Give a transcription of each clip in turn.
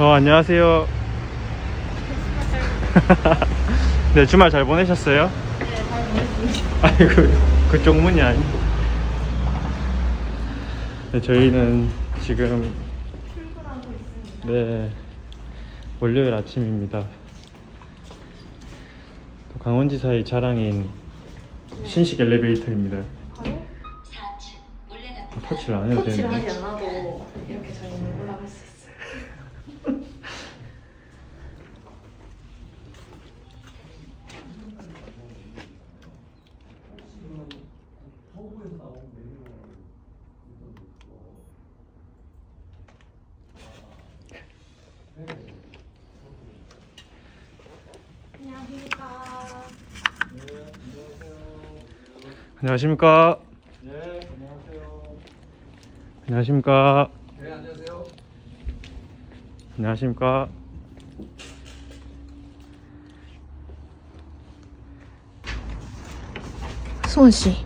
어, 안녕하세요. 네, 주말 잘 보내셨어요? 네. 아이고, 그쪽 문이 아니. 네, 저희는 지금, 출근하고 있습니다. 네, 월요일 아침입니다. 또 강원지사의 자랑인 신식 엘리베이터입니다. 터치를 안 해도 터치를 되는데. 하지 않아도 이렇게 저희는 올라갈 수 있어요. 안녕하십니까. 안녕하십니까? 네, 안녕하세요. 안녕하십니까? 네, 안녕하세요. 안녕하십니까? 수원 씨,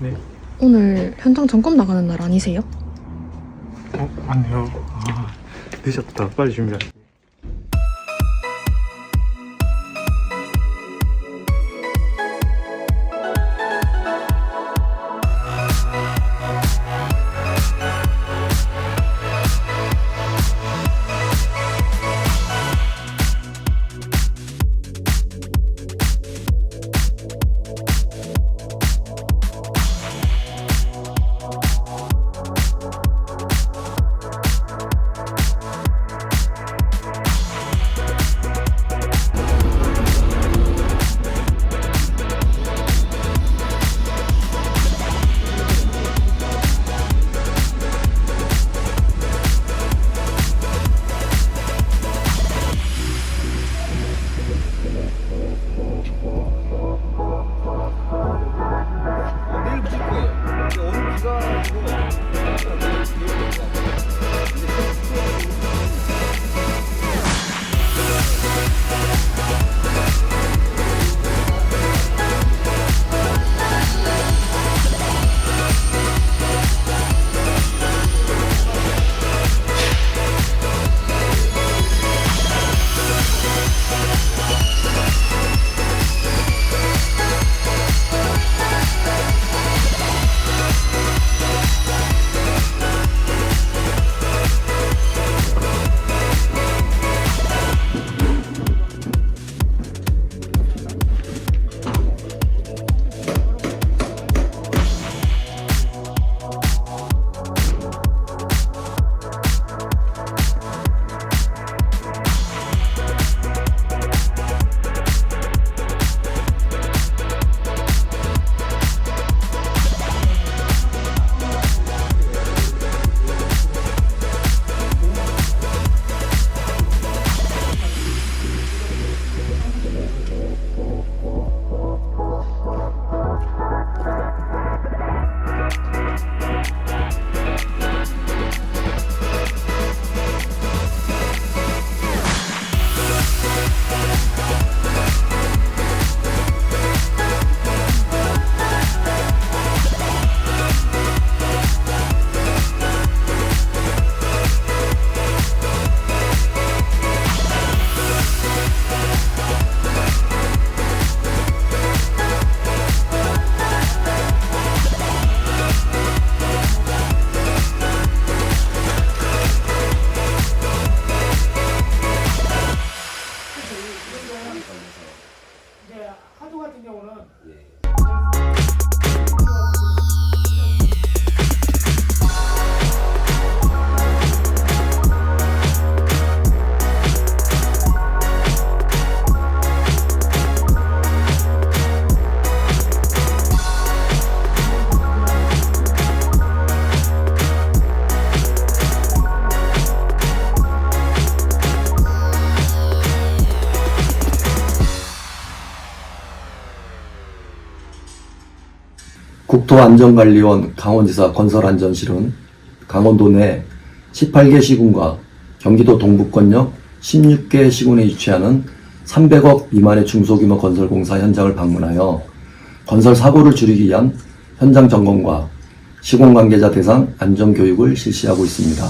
네. 오늘 현장 점검 나가는 날 아니세요? 어, 맞네요. 아, 늦었다. 빨리 준비하세요. 국토안전관리원 강원지사 건설안전실은 강원도 내 18개 시군과 경기도 동부권역 16개 시군에 위치하는 300억 미만의 중소규모 건설공사 현장을 방문하여 건설 사고를 줄이기 위한 현장 점검과 시공 관계자 대상 안전 교육을 실시하고 있습니다.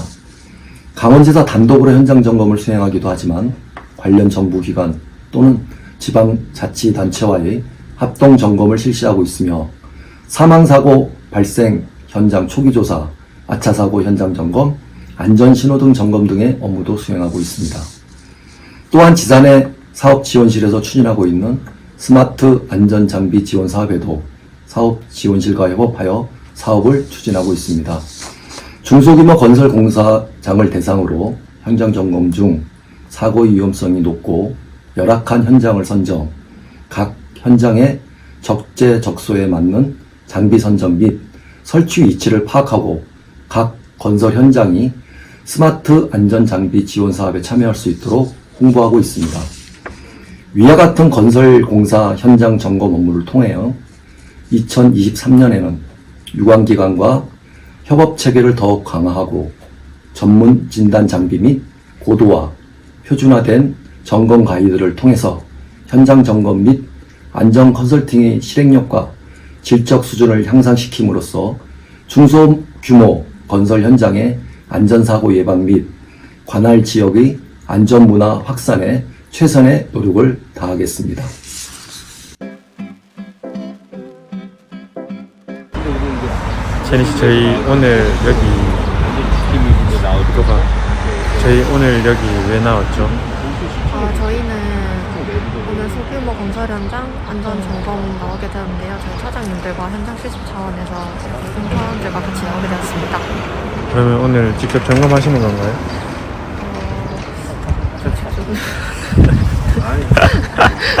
강원지사 단독으로 현장 점검을 수행하기도 하지만 관련 정부 기관 또는 지방 자치단체와의 합동 점검을 실시하고 있으며 사망사고 발생 현장 초기조사, 아차사고 현장 점검, 안전신호등 점검 등의 업무도 수행하고 있습니다. 또한 지산의 사업지원실에서 추진하고 있는 스마트 안전장비 지원 사업에도 사업지원실과 협업하여 사업을 추진하고 있습니다. 중소규모 건설 공사장을 대상으로 현장 점검 중 사고의 위험성이 높고 열악한 현장을 선정, 각 현장의 적재적소에 맞는 장비 선정 및 설치 위치를 파악하고 각 건설 현장이 스마트 안전 장비 지원 사업에 참여할 수 있도록 홍보하고 있습니다. 위와 같은 건설 공사 현장 점검 업무를 통하여 2023년에는 유관기관과 협업 체계를 더욱 강화하고 전문 진단 장비 및 고도화, 표준화된 점검 가이드를 통해서 현장 점검 및 안전 컨설팅의 실행력과 질적 수준을 향상시킴으로써 중소규모 건설 현장의 안전사고 예방 및 관할 지역의 안전문화 확산에 최선의 노력을 다하겠습니다. 제니 씨 저희 오늘 여기 누가 저희 오늘 여기 왜 나왔죠? 아, 저희는 오늘 소규모 건설 현장 안전 점검 나오게 되었는데요. 저희 차장님들과 현장 실습 차원에서 승무원들과 같이 나오게 되었습니다. 그러면 오늘 직접 점검하시는 건가요?